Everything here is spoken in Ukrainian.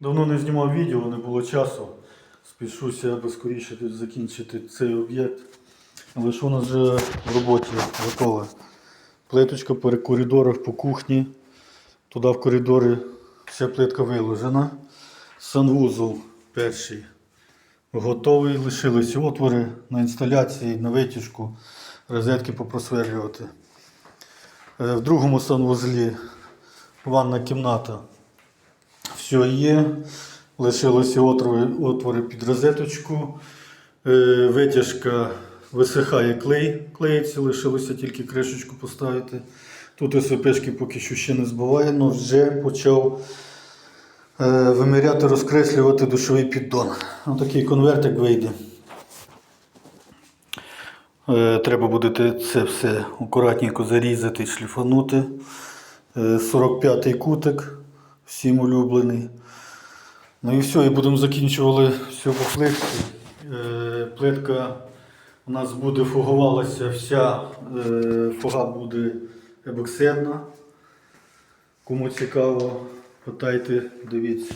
Давно не знімав відео, не було часу. Спішуся аби скоріше закінчити цей об'єкт. Але що у нас вже в роботі готове? Плиточка по коридорах, по кухні. Туди в коридори вся плитка виложена. Санвузол перший готовий. Лишились отвори на інсталяції, на витяжку, розетки попросверлювати. Е, В другому санвузлі ванна кімната. Все є. Лишилися отвори, отвори під розеточку. Е, Витяжка висихає клей, клеїться, лишилося тільки кришечку поставити. Тут СВПшки поки що ще не збиває, але вже почав е, виміряти, розкреслювати душовий піддон. Ось такий конвертик вийде. Е, Треба буде це все акуратненько зарізати, шліфанути. Е, 45-й кутик, всім улюблений. Ну і все, і будемо закінчували все по плитці. Е, Плитка у нас буде фугувалася вся, е, фуга буде ебоксидна. Кому цікаво, питайте, дивіться.